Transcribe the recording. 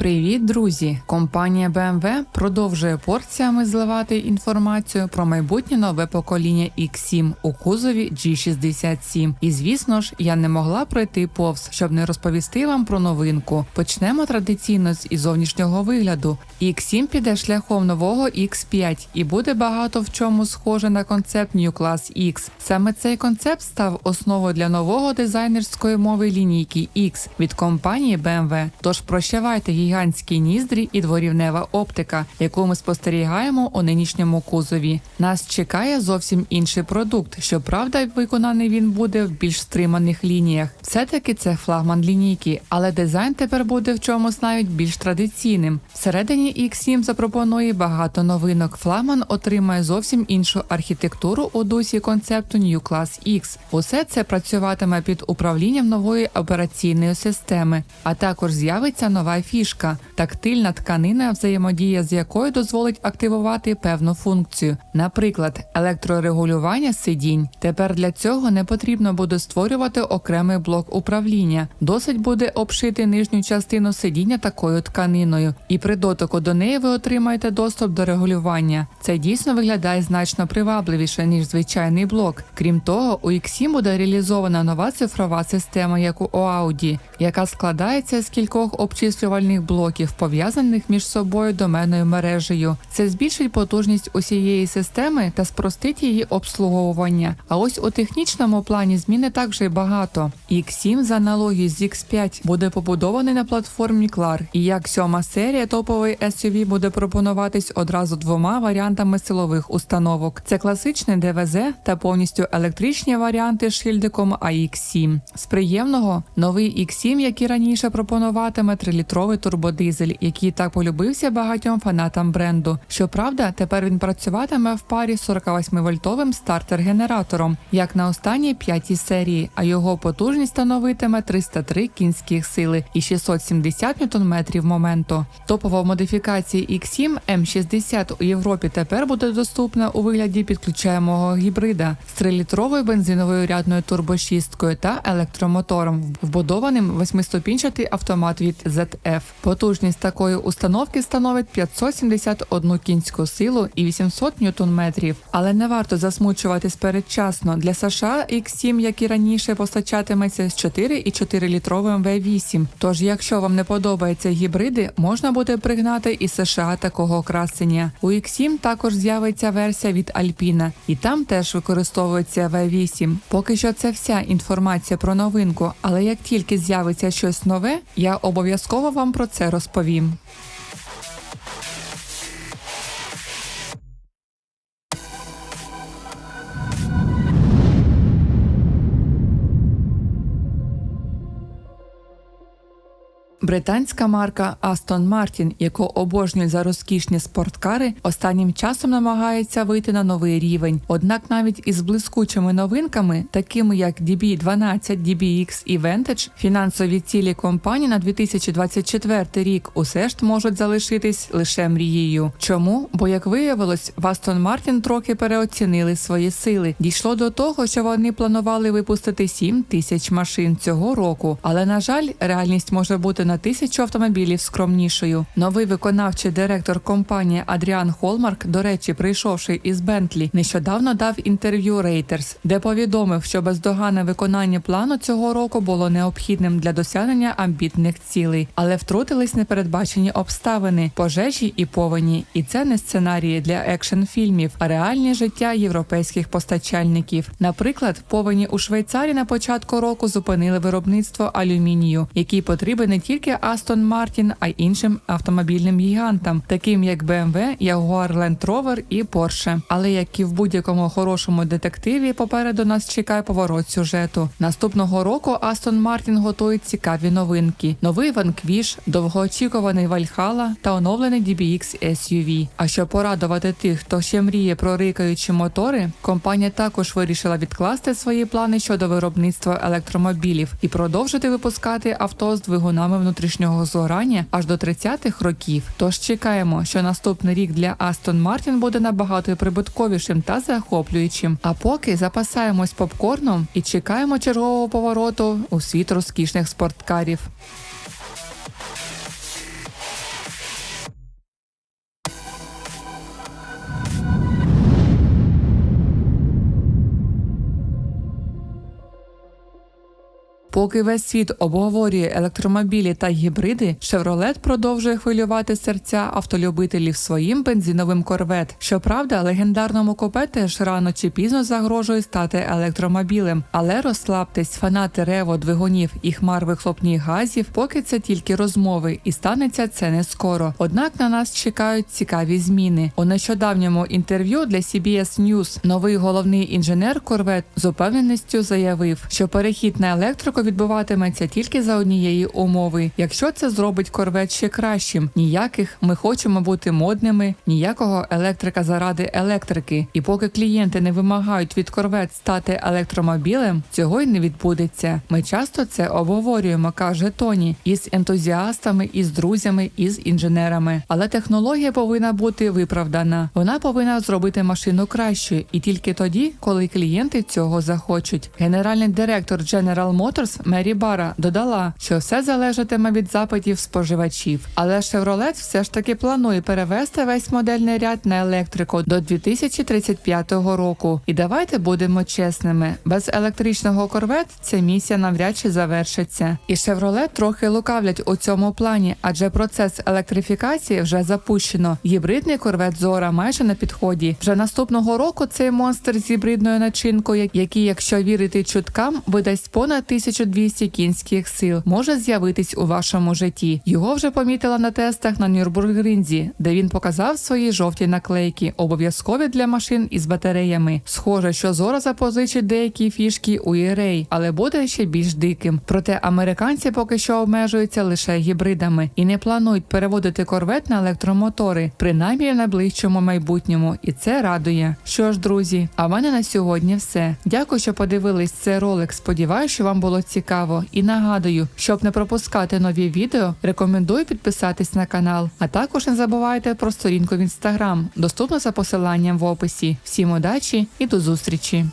Привіт, друзі! Компанія BMW продовжує порціями зливати інформацію про майбутнє нове покоління X7 у кузові G67. І звісно ж, я не могла пройти повз, щоб не розповісти вам про новинку. Почнемо традиційно з зовнішнього вигляду. X7 піде шляхом нового X5 і буде багато в чому схоже на концепт New Class X. Саме цей концепт став основою для нового дизайнерської мови лінійки X від компанії BMW. Тож прощавайте гігантські ніздрі і дворівнева оптика, яку ми спостерігаємо у нинішньому кузові. Нас чекає зовсім інший продукт. Щоправда, виконаний він буде в більш стриманих лініях. Все-таки це флагман лінійки, але дизайн тепер буде в чомусь навіть більш традиційним. Всередині X7 запропонує багато новинок. Флагман отримає зовсім іншу архітектуру у дусі концепту New Class X. Усе це працюватиме під управлінням нової операційної системи, а також з'явиться нова фішка тактильна тканина, взаємодія з якою дозволить активувати певну функцію, наприклад, електрорегулювання сидінь. Тепер для цього не потрібно буде створювати окремий блок управління. Досить буде обшити нижню частину сидіння такою тканиною, і при дотику до неї ви отримаєте доступ до регулювання. Це дійсно виглядає значно привабливіше ніж звичайний блок. Крім того, у X7 буде реалізована нова цифрова система, як у Audi, яка складається з кількох обчислювальних блоків, пов'язаних між собою доменною мережею. Це збільшить потужність усієї системи та спростить її обслуговування. А ось у технічному плані змін не так вже й багато. X7 за аналогією з X5 буде побудований на платформі CLAR, і як сьома серія топової SUV буде пропонуватись одразу двома варіантами силових установок. Це класичний ДВЗ та повністю електричні варіанти з шильдиком AX7. З приємного новий X7, який раніше пропонуватиме 3-літровий турбодизель, який так полюбився багатьом фанатам бренду. Щоправда, тепер він працюватиме в парі з 48-вольтовим стартер-генератором, як на останній п'ятій серії, а його потужність становитиме 303 кінських сили і 670 Нм моменту. Топова модифікація X7 M60 у Європі тепер буде доступна у вигляді підключаємого гібрида з 3-літровою бензиновою рядною турбошісткою та електромотором, вбудованим восьмиступінчатий автомат від ZF. Потужність такої установки становить 571 кінську силу і 800 ньютон-метрів. Але не варто засмучуватись передчасно. Для США X7, як і раніше, постачатиметься з 4,4 літровим V8. Тож, якщо вам не подобаються гібриди, можна буде пригнати із США такого красення. У X7 також з'явиться версія від Alpina, і там теж використовується V8. Поки що це вся інформація про новинку, але як тільки з'явиться щось нове, я обов'язково вам про це розповім. Британська марка Aston Martin, яку обожнюють за розкішні спорткари, останнім часом намагається вийти на новий рівень. Однак навіть із блискучими новинками, такими як DB12, DBX і Vantage, фінансові цілі компанії на 2024 рік усе ж можуть залишитись лише мрією. Чому? Бо як виявилось, в Aston Martin трохи переоцінили свої сили. Дійшло до того, що вони планували випустити 7 тисяч машин цього року, але на жаль, реальність може бути на тисячу автомобілів скромнішою. Новий виконавчий директор компанії Адріан Холмарк, до речі, прийшовши із Бентлі, нещодавно дав інтерв'ю Reuters, де повідомив, що бездоганне виконання плану цього року було необхідним для досягнення амбітних цілей, але втрутились непередбачені обставини, пожежі і повені. І це не сценарії для екшн фільмів, а реальне життя європейських постачальників. Наприклад, повені у Швейцарії на початку року зупинили виробництво алюмінію, який потрібен не тільки Aston Martin, а й іншим автомобільним гігантам, таким як BMW, Jaguar Land Rover і Porsche. Але як і в будь-якому хорошому детективі, попереду нас чекає поворот сюжету. Наступного року Aston Martin готує цікаві новинки: новий Vanquish, довгоочікуваний Valhalla та оновлений DBX SUV. А щоб порадувати тих, хто ще мріє про рикаючі мотори, компанія також вирішила відкласти свої плани щодо виробництва електромобілів і продовжити випускати авто з двигунами внутрішнього згорання аж до 30-х років. Тож чекаємо, що наступний рік для Астон Мартін буде набагато прибутковішим та захоплюючим. А поки запасаємось попкорном і чекаємо чергового повороту у світ розкішних спорткарів. Поки весь світ обговорює електромобілі та гібриди, Chevrolet продовжує хвилювати серця автолюбителів своїм бензиновим корвет. Щоправда, легендарному купе теж рано чи пізно загрожує стати електромобілем. Але розслабтесь, фанати рево, двигунів і хмар вихлопних газів, поки це тільки розмови, і станеться це не скоро. Однак на нас чекають цікаві зміни. У нещодавньому інтерв'ю для CBS News новий головний інженер корвет з упевненістю заявив, що перехід на електрику відбуватиметься тільки за однієї умови. Якщо це зробить корвет ще кращим, ніяких ми хочемо бути модними, ніякого електрика заради електрики. І поки клієнти не вимагають від корвет стати електромобілем, цього й не відбудеться. Ми часто це обговорюємо, каже Тоні, із ентузіастами, із друзями, із інженерами. Але технологія повинна бути виправдана. Вона повинна зробити машину кращою, і тільки тоді, коли клієнти цього захочуть. Генеральний директор General Motors Мері Бара додала, що все залежатиме від запитів споживачів. Але Chevrolet все ж таки планує перевести весь модельний ряд на електрику до 2035 року. І давайте будемо чесними: без електричного корвет ця місія навряд чи завершиться. І Chevrolet трохи лукавлять у цьому плані, адже процес електрифікації вже запущено. Гібридний корвет Зора майже на підході. Вже наступного року цей монстр з гібридною начинкою, який, якщо вірити чуткам, видасть понад 1200 кінських сил, може з'явитись у вашому житті. Його вже помітила на тестах на Нюрбургринзі, де він показав свої жовті наклейки, обов'язкові для машин із батареями. Схоже, що Зора запозичить деякі фішки у ERA, але буде ще більш диким. Проте американці поки що обмежуються лише гібридами і не планують переводити корвет на електромотори, принаймні в найближчому майбутньому, і це радує. Що ж, друзі, а в мене на сьогодні все. Дякую, що подивились цей ролик. Сподіваюся, що вам було цікаво. І нагадую, щоб не пропускати нові відео, рекомендую підписатись на канал. А також не забувайте про сторінку в інстаграм, доступну за посиланням в описі. Всім удачі і до зустрічі!